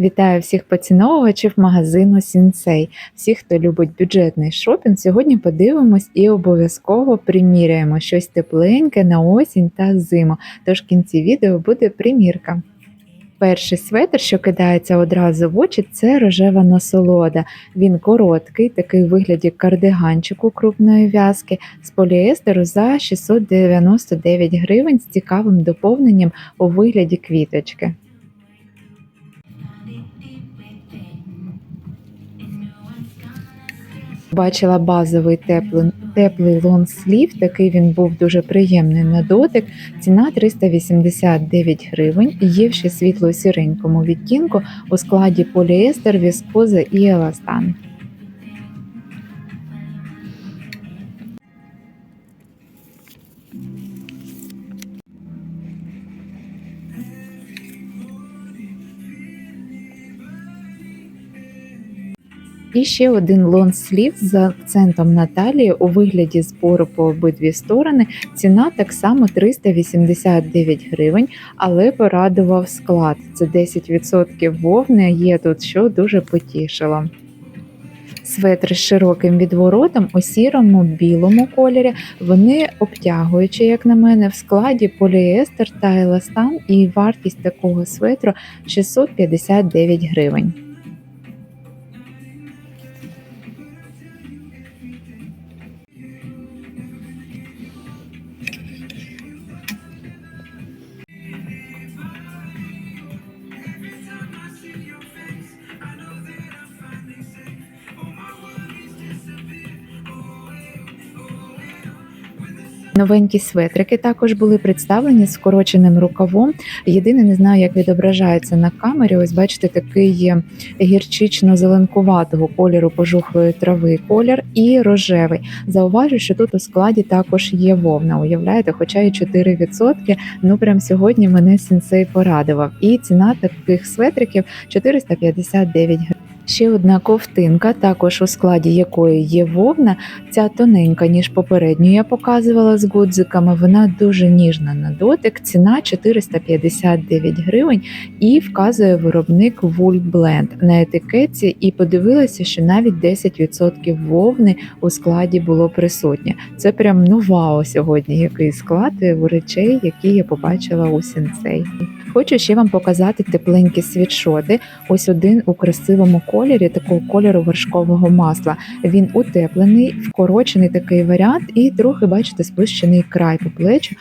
Вітаю всіх поціновувачів магазину Сінсей. Всіх, хто любить бюджетний шопінг, сьогодні подивимось і обов'язково приміряємо щось тепленьке на осінь та зиму. Тож в кінці відео буде примірка. Перший светр, що кидається одразу в очі, це рожева насолода. Він короткий, такий у вигляді кардиганчику крупної в'язки з поліестеру за 699 гривень з цікавим доповненням у вигляді квіточки. Бачила базовий теплий, теплий лонслів, такий він був дуже приємний на дотик. Ціна 389 гривень. Є ще світло-сіренькому відтінку у складі поліестер, віскоза і еластан. І ще один лонслів з акцентом на талії у вигляді збору по обидві сторони. Ціна так само 389 гривень, але порадував склад. Це 10% вовни є тут, що дуже потішило. Светри з широким відворотом у сірому білому кольорі. Вони обтягуючі, як на мене, в складі поліестер та еластан, і вартість такого светру 659 гривень. Новенькі светрики також були представлені з вкороченим рукавом. Єдине, не знаю, як відображається на камері. Ось бачите, такий гірчично-зеленкуватого кольору пожухлої трави колір і рожевий. Зауважу, що тут у складі також є вовна. Уявляєте, хоча і 4%. Ну прям сьогодні мене сенсей порадував. І ціна таких светриків 459 гривень. Ще одна ковтинка, також у складі якої є вовна. Ця тоненька, ніж попередню я показувала з гудзиками. Вона дуже ніжна на дотик. Ціна 459 гривень і вказує виробник Wool Blend на етикетці. І подивилася, що навіть 10% вовни у складі було присутнє. Це прям ну вау сьогодні. Який склад у речей, які я побачила у сенсей. Хочу ще вам показати тепленькі світшоти. Ось один у красивому кольорі, такого кольору вершкового масла. Він утеплений, вкорочений такий варіант, і трохи, бачите, спущений край по плечу.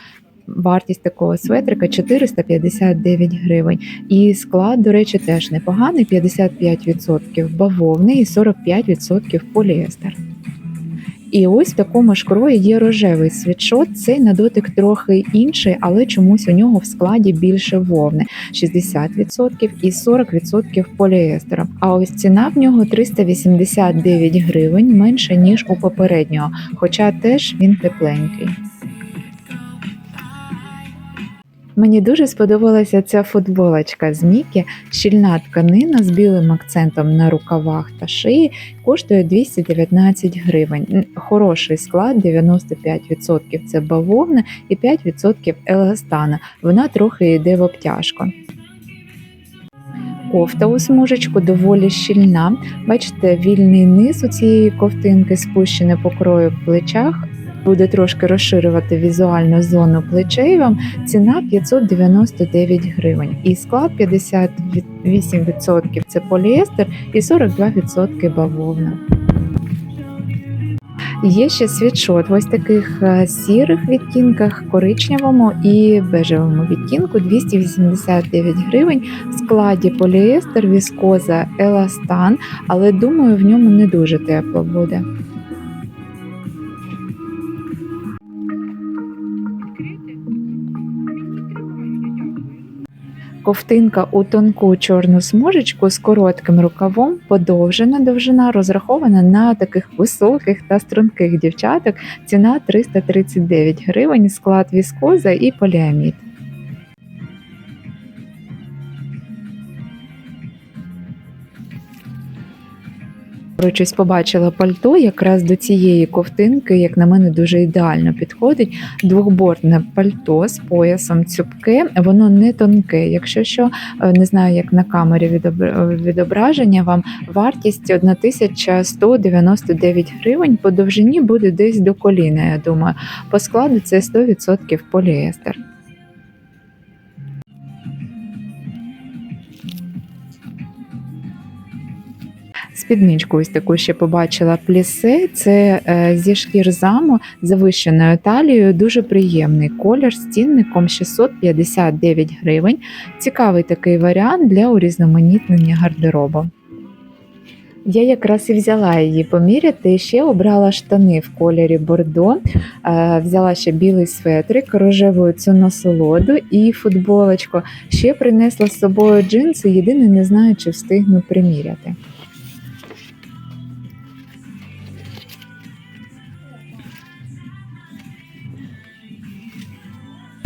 Вартість такого светрика 459 гривень. І склад, до речі, теж непоганий: 55% бавовний і 45% поліестер. І ось в такому ж крої є рожевий світшот. Цей на дотик трохи інший, але чомусь у нього в складі більше вовни 60% і 40% поліестера. А ось ціна в нього 389 гривень менше ніж у попереднього, хоча теж він тепленький. Мені дуже сподобалася ця футболочка з Мікі, щільна тканина з білим акцентом на рукавах та шиї, коштує 219 гривень. Хороший склад, 95% це бавовна і 5% еластана. Вона трохи йде в обтяжку. Кофта у смужечку доволі щільна. Бачите, вільний низ у цієї ковтинки спущене по крою в плечах. Буде трошки розширювати візуальну зону плечей вам. Ціна 599 гривень. І склад 58% це поліестер і 42% бавовна. Є ще світшот в ось таких е, сірих відтінках, коричневому і бежевому відтінку 289 гривень в складі поліестер, віскоза, еластан, але думаю, в ньому не дуже тепло буде. Ковтинка у тонку чорну смужечку з коротким рукавом, подовжена довжина, розрахована на таких високих та струнких дівчаток. Ціна 339 гривень, склад віскоза і поліамід. Короче, побачила пальто якраз до цієї ковтинки, як на мене, дуже ідеально підходить. Двохбортне пальто з поясом цюбке, воно не тонке. Якщо що, е, не знаю, як на камері відобр- відображення вам вартість 1199 гривень. По довжині буде десь до коліна. Я думаю, по складу це 100% поліестер. Спідничку ось таку ще побачила плісе. Це е, зі шкір заму завищеною талією. Дуже приємний колір з цінником 659 гривень. Цікавий такий варіант для урізноманітнення гардеробу. Я якраз і взяла її поміряти. Ще обрала штани в кольорі бордо, е, взяла ще білий светрик, рожеву цю насолоду і футболочку. Ще принесла з собою джинси, єдине не знаю, чи встигну приміряти.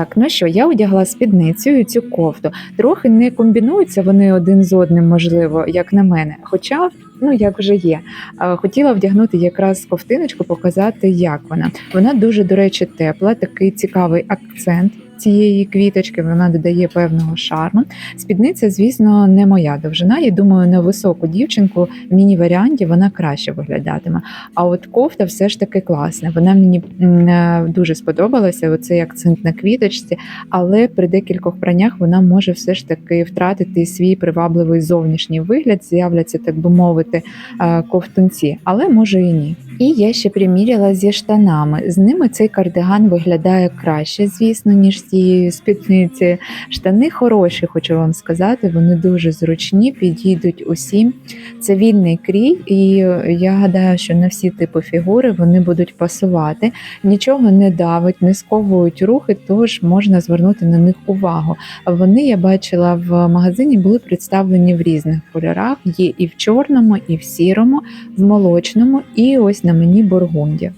Так, ну що, я одягла спідницю і цю кофту. Трохи не комбінуються вони один з одним, можливо, як на мене. Хоча, ну як вже є. Хотіла вдягнути якраз ковтиночку, показати, як вона. Вона дуже, до речі, тепла, такий цікавий акцент. Цієї квіточки вона додає певного шарму. Спідниця, звісно, не моя довжина. Я думаю, на високу дівчинку в міні-варіанті вона краще виглядатиме. А от кофта все ж таки класна. Вона мені е, дуже сподобалася. Оцей акцент на квіточці, але при декількох пранях вона може все ж таки втратити свій привабливий зовнішній вигляд. З'являться, так би мовити, е, ковтунці, але може і ні. І я ще приміряла зі штанами. З ними цей кардиган виглядає краще, звісно, ніж з цією спідницею. Штани хороші, хочу вам сказати. Вони дуже зручні, підійдуть усім. Це вільний крій, і я гадаю, що на всі типи фігури вони будуть пасувати. Нічого не давить, не сковують рухи, тож можна звернути на них увагу. Вони я бачила в магазині, були представлені в різних кольорах. Є і в чорному, і в сірому, в молочному, і ось на мені бургунді.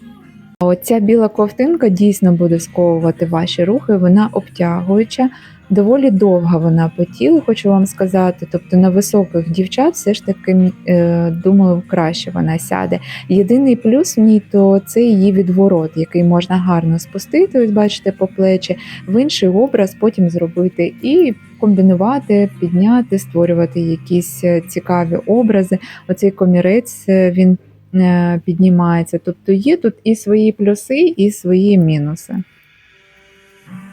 Оця біла ковтинка дійсно буде сковувати ваші рухи, вона обтягуюча, доволі довга вона по тілу, хочу вам сказати. Тобто на високих дівчат все ж таки е, думаю, краще вона сяде. Єдиний плюс в ній то це її відворот, який можна гарно спустити, ось бачите, по плечі, в інший образ потім зробити і комбінувати, підняти, створювати якісь е, цікаві образи. Оцей комірець е, він піднімається. Тобто є тут і свої плюси, і свої мінуси.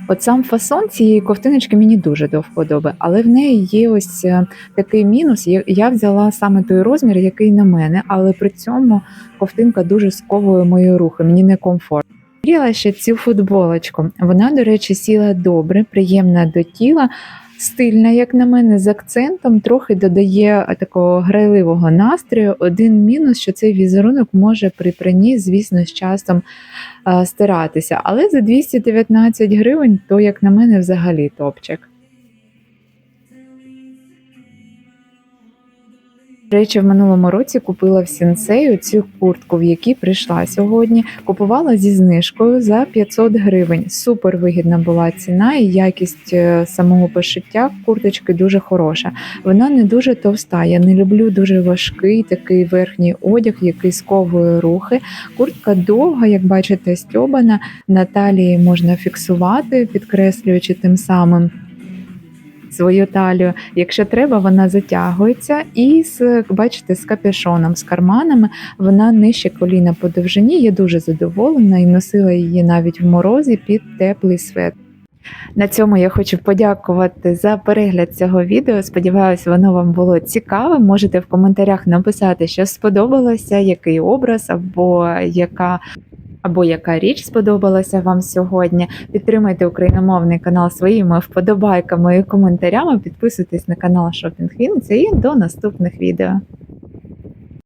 От сам фасон цієї ковтиночки мені дуже до вподоби, але в неї є ось е, такий мінус. Я- взяла саме той розмір, який на мене, але при цьому ковтинка дуже сковує мої рухи, мені не комфортно. Міряла ще цю футболочку. Вона, до речі, сіла добре, приємна до тіла, стильна, як на мене, з акцентом, трохи додає такого грайливого настрою. Один мінус, що цей візерунок може при пранні, звісно, з часом е, стиратися. Але за 219 гривень, то, як на мене, взагалі топчик. Речі, в минулому році купила в сінсею цю куртку, в якій прийшла сьогодні. Купувала зі знижкою за 500 гривень. Супер вигідна була ціна і якість е, самого пошиття курточки дуже хороша. Вона не дуже товста. Я не люблю дуже важкий такий верхній одяг, який сковує рухи. Куртка довга, як бачите, стьобана. На талії можна фіксувати, підкреслюючи тим самим свою талію. Якщо треба, вона затягується і з бачите, з капюшоном, з карманами вона нижче коліна по довжині. Я дуже задоволена і носила її навіть в морозі під теплий свет. На цьому я хочу подякувати за перегляд цього відео. Сподіваюся, воно вам було цікаве. Можете в коментарях написати, що сподобалося, який образ або яка. Або яка річ сподобалася вам сьогодні. Підтримайте україномовний канал своїми вподобайками і коментарями. Підписуйтесь на канал Шопінг Вінниця і до наступних відео.